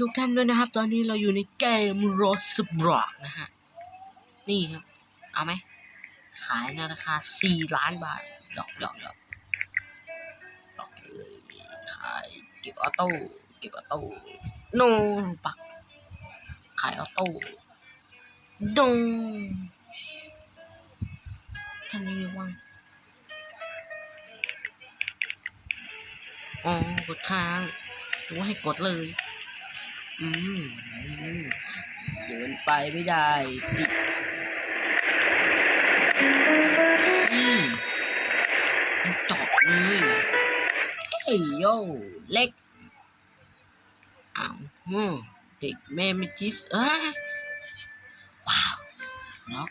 ทุกท่านด้วยนะครับ ตอนนี้เราอยู่ในเกม r o s b r o c k นะฮะ นี่ครับ เอาไหม ขายในราคา 4 ล้านบาทดอกดอกดอกดอกเลยขายเก็บออโต้ เก็บออโต้ โนปัก ขายออโต้ดงท่านนี้ว่างอ๋อกดค้างหรือว่าให้กดเลย เดินไปไม่ได้ติดจอบเลยเฮ้ยโยเล็กอ้าวอืมเด็กแม่ไม่จิสเอ้ว้าวล็อก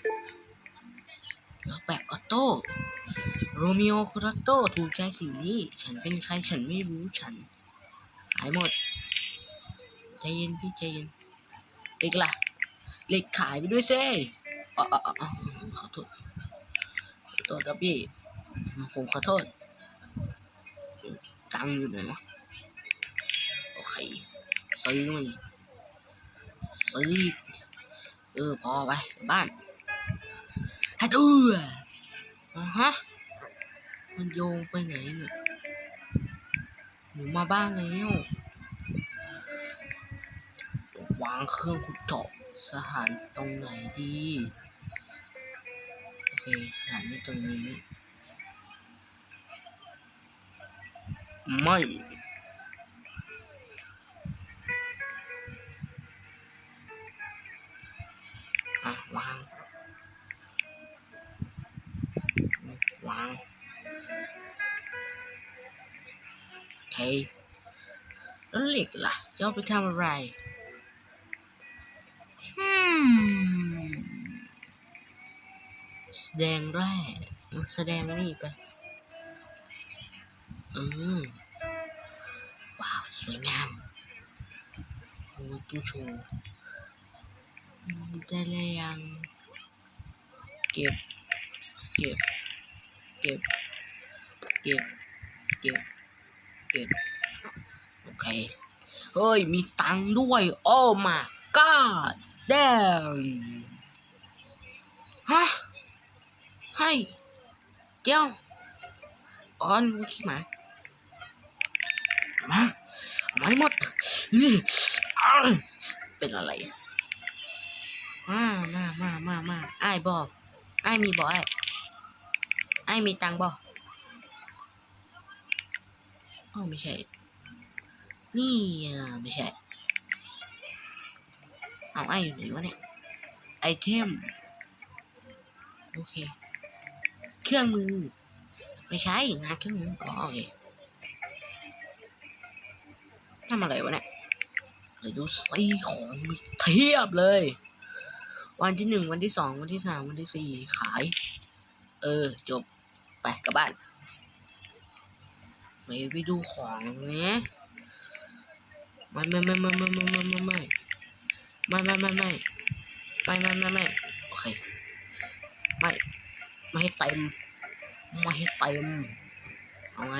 ล็อกแบบออโต้โรมิโอคราโต้ถูกใจสิ่งนี้ ฉันเป็นใครฉันไม่รู้ฉันหายหมด ใจเย็นพี่ใจเย็นเล็กล่ะเล็กขายไปด้วยเซ่อ๋ออ๋ออ๋อขอโทษขอโทษครับพี่ผมขอโทษ ตังค์อยู่ไหนวะโอเคซื้อมาอีกซื้ออีกเออพอไปบ้านให้ตัวอะฮะมันโยงไปไหนเนี่ยหนูมาบ้านแล้ว วางเครื่องขุดเจาะสถานตรงไหนดี โอเค สถานีตรงนี้ ไม่อะวาง วางโอเคแล้วเหล็กล่ะจะเอาไปทำอะไร แสดงแร่แสดงนี่ไป อืม ว้าว สวยงามโอ้ตู้โชว์ได้เลยยัง เก็บ เก็บ เก็บ เก็บ เก็บ เก็บ โอเค เฮ้ย มีตังด้วย โอ้ my god damn ฮะให้เดี๋ยวออนวิขี้หมามาเอามหมดเป็นอะไรมามามามามาไอ้บอกไอ้มีบอกไอ้ายอ้มีตังบอกอ๋อไม่ใช่ นี่ไม่ใช่ เอาไอ้อยู่ไหนวะเนี่ย ไอเทม โอเค เครื่องมือ ไม่ใช่งานเครื่องมืออ๋อโอเคทำอะไรวะเนี่ยเลยดูซีของเทียบเลย วันที่หนึ่งวันที่สองวันที่สามวันที่สี่ขาย เออ จบ ไปกลับบ้านไปไปดูของเนี่ยไม่ไม่ไม่ไม่ไม่ไม่ไม่ไม่ ไม่ไม่ไม่ไม่ไม่ไม่ไม่ไม่ไม่โอเคไม่ไม่ให้เต็มไม่ให้เต็มเอาไง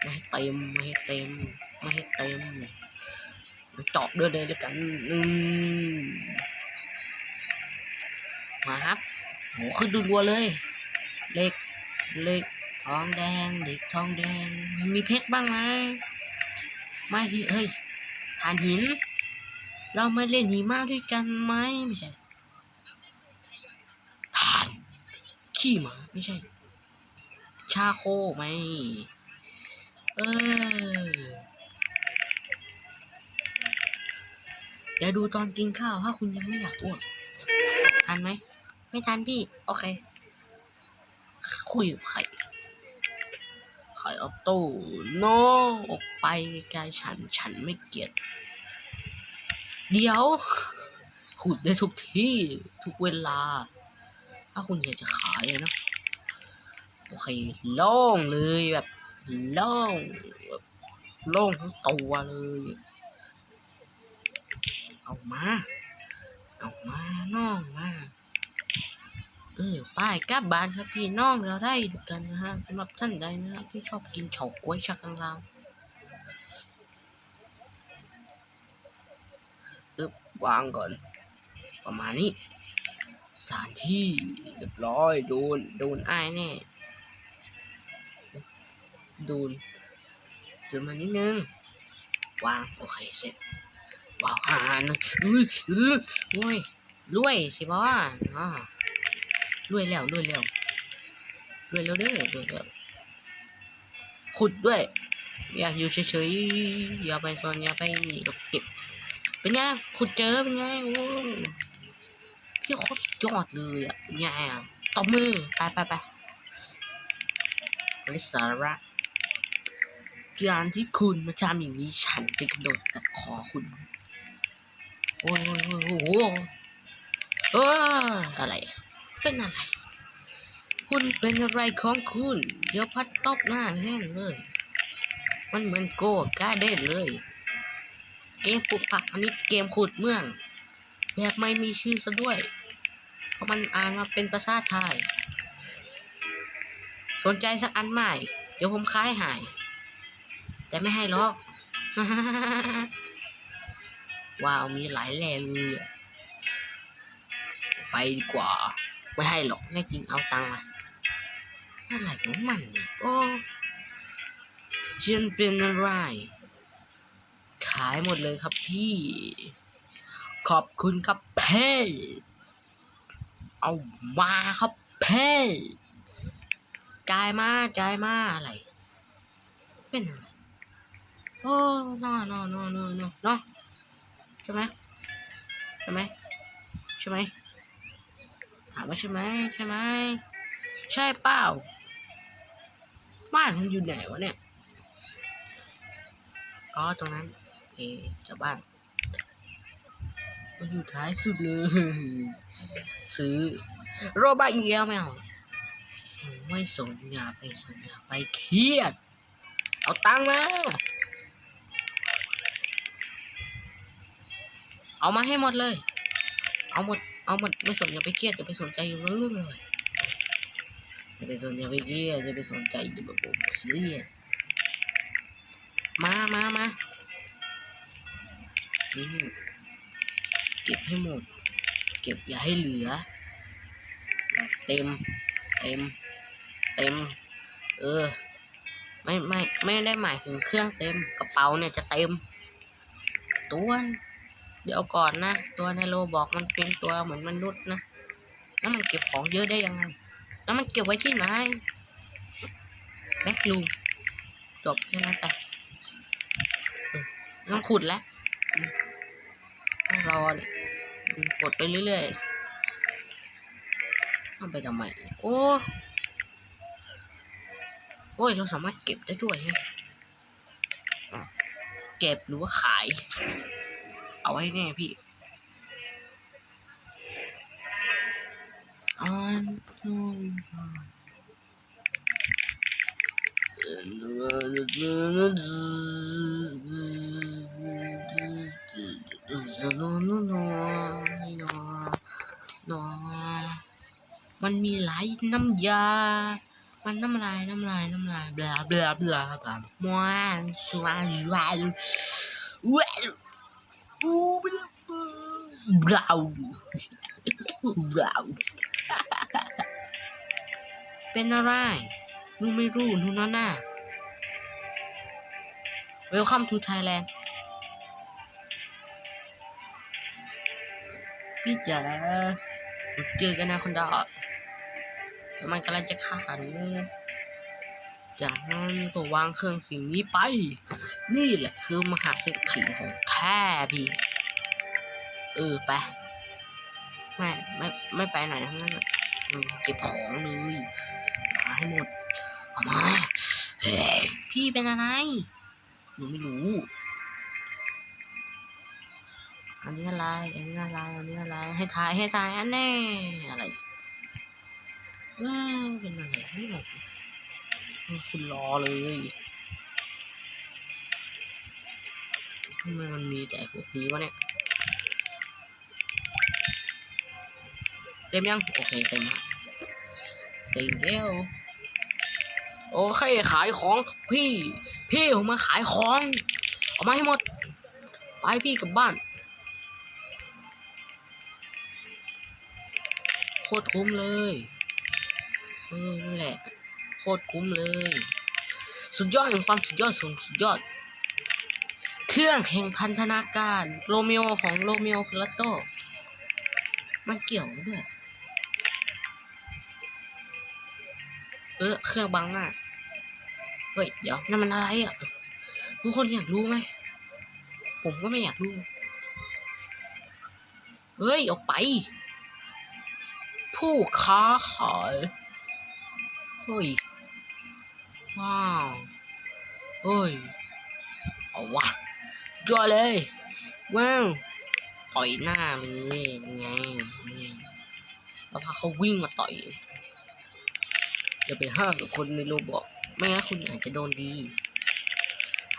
ไม่ให้เต็มไม่ให้เต็มไม่ให้เต็มจอบเดือดเลยแล้วกันอืมมาครับโหขึ้นดูรัวเลยเล็กเล็กทองแดงเด็กทองแดงมีเพชรบ้างไหมไม่พี่เฮ้ยฐานหิน เราไม่เล่นหิมะด้วยกันไหมไม่ใช่ทานขี้หมาไม่ใช่ ชาโคไหมเออเดี๋ยวดูตอนกินข้าวถ้าคุณยังไม่อยากอ้วกทันไหม ไม่ทันพี่ โอเค คุยกับใครใครออโต้โนออกไปไกลฉัน ฉันไม่เกลียด เดี๋ยว ขุดได้ทุกที่ทุกเวลา ถ้าคุณอยากจะขายนะ โอเคโล่งเลยแบบโล่งแบบโล่งทั้งตัวเลย เอามา เอามาน้องมาเออป้ายกลับบ้านครับพี่น้องเราได้ดูกันนะฮะสำหรับท่านใดนะครับที่ชอบกินเฉาก๊วยชักกังลาว อึบ วางก่อน ประมาณนี้ สถานที่เรียบร้อยโดนโดนไอ้แน่โดนโดนมานิดนึง วาง โอเค เสร็จว้าวหานอุ้ยอุ้ยรวยรวยสิบ่ว่าอ่ารวยแล้วรวยแล้วรวยแล้วเด้อรวยแล้วขุดด้วย อย่าอยู่เฉยๆอย่าไปซนอย่าไปนี่หรอกเก็บ เป็นไงขุดเจอเป็นไงโอ้พี่โคตรยอดเลยอะเป็นไงอะตบมือไปไปไปไร้สาระการที่คุณมาทำอย่างนี้ฉันจะกระโดดจัดคอคุณ โอ้ยโอ้ยโอ้ยโอ้โหอออะไร เป็นอะไร คุณเป็นอะไรของคุณ เดี๋ยวพัดตบหน้าแห้งเลย มันเหมือนโก้ก้าเด้นเลย เกมปลูกผักอันนี้เกมขุดเมืองแบบไม่มีชื่อซะด้วย เพราะมันอ่านมาเป็นภาษาไทย สนใจสักอันใหม่ เดี๋ยวผมค้ายหาย แต่ไม่ให้หรอก ว้าวมีหลายแร่เลยไปดีกว่า ไม่ให้หรอกแน่จริงเอาตังค์มาอะไรของมันเนี่ยโอ้ฉันเป็นอะไร ขายหมดเลยครับพี่ ขอบคุณครับเพ่เอามาครับเพ่จ่ายมาจ่ายมาอะไร เป็นอะไรโอ้นอนอนอนอนอนอใช่ไหมใช่ไหมใช่ไหมถามว่าใช่ไหมใช่ไหมใช่เปล่าบ้านมันอยู่ไหนวะเนี่ยอ๋อตรงนั้น โอเคจากบ้านมันอยู่ท้ายสุดเลย ซื้อโรบะอีกแล้วไม่เอาไม่สนอย่าไปสนอย่าไปเครียด เอาตังค์มา เอามาให้หมดเลย เอาหมด เอาหมดไม่สนอย่าไปเครียดอย่าไปสนใจอยู่เรื่อยอย่าไปสนอย่าไปเครียดอย่าไปสนใจอย่าไปโกรธเสียดมามามา อืมเก็บให้หมด เก็บอย่าให้เหลือ เต็ม เต็ม เต็ม เออ ไม่ไม่ไม่ได้หมายถึงเครื่องเต็มกระเป๋าเนี่ยจะเต็ม ตัวเดี๋ยวก่อนนะ ตัวในโลบอกมันเป็นตัวเหมือนมนุษย์นะแล้วมันเก็บของเยอะได้ยังไง แล้วมันเก็บไว้ที่ไหนแบ็คลูจบใช่ไหมแต่ต้องขุดแล้ว รอดิอืมกดไปเรื่อยๆทำไปทำไม โอ้ โอ้ย เราสามารถเก็บได้ด้วยฮะเก็บหรือว่าขาย เอาไว้แน่พี่อันนู้น มันมีหลายน้ำยา มันน้ำลายน้ำลายน้ำลายเบลาเบลาเบลาแบบมวนสวานสวานเว้ยอูบลาเบลาเบลาเป็นอะไรรู้ไม่รู้รู้นะน่า Welcome to Thailand พี่จ๋าเจอกันนะคนดอกมันกำลังจะฆ่าหนูจากนั้นก็วางเครื่องสิ่งนี้ไป นี่แหละคือมหาเศรษฐีของแท้พี่ เออไป ไม่ไม่ไม่ไปไหนทั้งนั้นเก็บของเลยมาให้หมด เอามาเฮ้ยพี่เป็นอะไร หนูไม่รู้ นี้อะไร อันนี้อะไร อันนี้อะไร ให้ทายให้ทายอันแน่ อะไรเออเป็นอะไรไม่บอกคุณรอเลยทำไมมันมีแต่พวกนี้วะเนี่ย เต็มยัง โอเค เต็มละเต็มแล้วโอเค ขายของพี่ พี่ผมมาขายของ เอามาให้หมด ไปพี่กลับบ้าน คตรคุ้มเลย เออนั่นแหละ โคตรคุ้มเลย สุดยอดแห่งความสุดยอดสูงสุดยอด เครื่องแห่งพันธนาการ โรมิโอของโรมิโอคาร์โต มันเกี่ยวด้วย เออ เครื่องบังหน้าเฮ้ย เดี๋ยวนั่นมันอะไรอะ ทุกคนอยากรู้ไหม ผมก็ไม่อยากรู้ เฮ้ย ออกไป ผู้ค้าขายเฮ้ย ว้าว เฮ้ย เอาวะสุดยอเลย ว้าวต่อยหน้าเลยเป็นไงนี่แล้วพาเขาวิ่งมาต่อยอย่าไปห้ามกับคนในโรบอกไม่งั้นคุณอาจจะโดนดี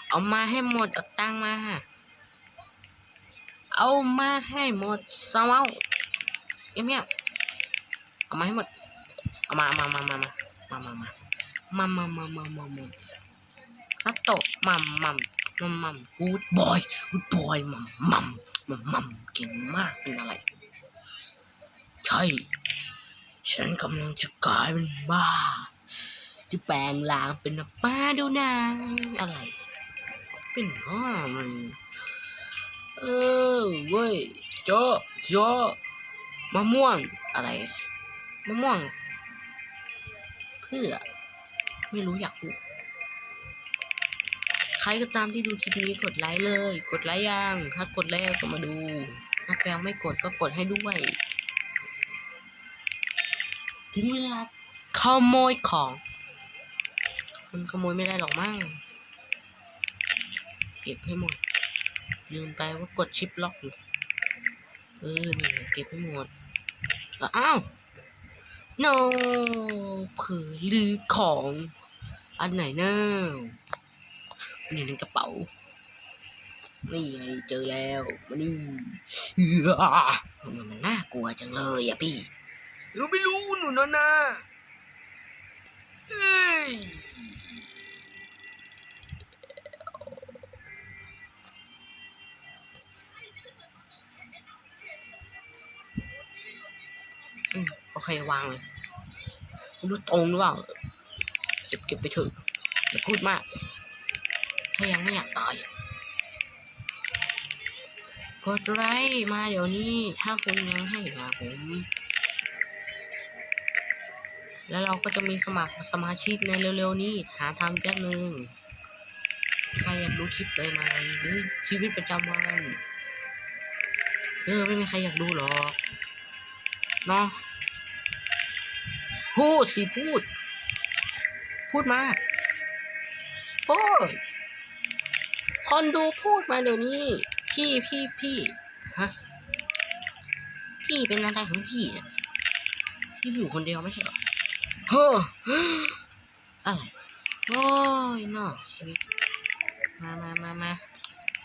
เอามาให้หมดเอาตังมา เอามาให้หมดสาวเอาเงีย เอามาให้หมด เอามามามามามามามามามามามามามามาฮัตโตะมัมมัมมัมมัมกูดบอยกูดบอยมัมมัมมัมมัมเก่งมากเป็นอะไร ใช่ ฉันกำลังจะกลายเป็นบ้า จะแปลงร่างเป็นนักบ้าดูนะ อะไร เป็นบ้ามันเออเว้ยโจโจมะม่วงอะไร มะม่วง เพื่อ ไม่รู้อยากรู้ใครก็ตามที่ดูคลิปนี้กดไลค์เลย กดไลค์ยังถ้ากดแล้วก็มาดูถ้าแกยังไม่กดก็กดให้ด้วยถึงเวลาขโมยของมันขโมยไม่ได้หรอกมั้งเก็บให้หมด ลืมไปว่ากดชิปล็อกอยู่เออเก็บให้หมดอ้าว โนเผือลือของ อันไหนเนะมันอยู่ในกระเป๋า นี่ไงเจอแล้วมานี่เอื้อมันมันน่ากลัวจังเลยอะพี่เออไม่รู้หนูนะนะเอ้ย อืมโอเควางเลยรู้ตรงหรือเปล่าเก็บเก็บไปเถอะอย่าพูดมากถ้ายังไม่อยากตายกดไลค์มาเดี๋ยวนี้ ถ้าคุณยังให้มาผมแล้วเราก็จะมีสมัครสมาชิกในเร็วๆนี้ หาทำแป๊บนึงใครอยากดูคลิปใหม่หรือชีวิตประจำวันเออไม่มีใครอยากดูหรอกเนาะ พูดสิพูด พูดมาพูดคนดูพูดมาเดี๋ยวนี้ พี่พี่พี่ฮะพี่เป็นอะไรของพี่เนี่ยพี่อยู่คนเดียวไม่ใช่เหรอเฮ้ออะไรโอ้ยนาะชีวิตมามามามา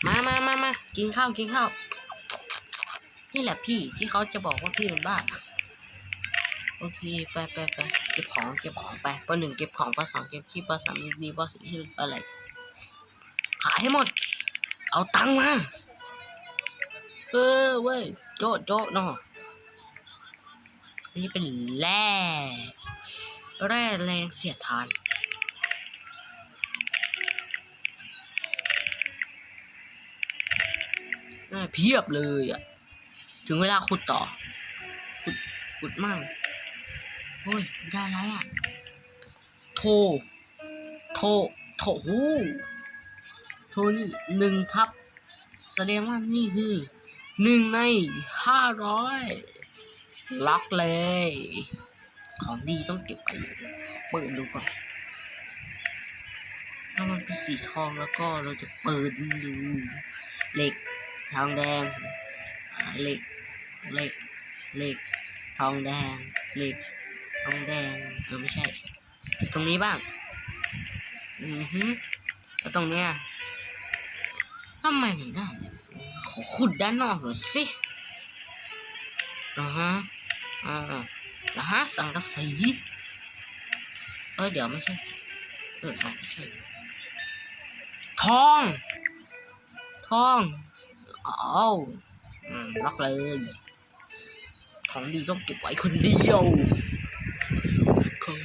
มามามามากินข้าวกินข้าวนี่แหละพี่ที่เขาจะบอกว่าพี่เป็นบ้า โอเค ไปไปไปเก็บของเก็บของไปปหนึ่งเก็บของปสองเก็บขี้ปสามดีปสี่ชื่ออะไร ขายให้หมด เอาตังค์มา เออเว้ย โจ๊ะโจ๊ะเนาะอันนี้เป็นแร่แร่แรงเสียดทานน่าเพียบเลยอะ ถึงเวลาขุดต่อ ขุด ขุดมั่ง โอ้ยได้อะไรอะ โท โท โทหูโทนี่หนึ่งทับ แสดงว่านี่คือหนึ่งในห้าร้อยล็อกเลย ของดีต้องเก็บไปเปิดดูก่อน ถ้ามันเป็นสีทองแล้วก็เราจะเปิดดูเหล็กทองแดงเหล็กเหล็กเหล็กทองแดงเหล็ก ทองแดงเออไม่ใช่ ตรงนี้บ้าง อือฮึแล้วตรงเนี้ยทำไมไม่ได้เนี่ยขอขุดด้านนอกหน่อยสิอ่าฮะอ่าสหสังกะสีเออเดี๋ยวไม่ใช่เออไม่ใช่ทอง ทองอ้าอืมล็อกเลย ของดีต้องเก็บไว้คนเดียว ขอ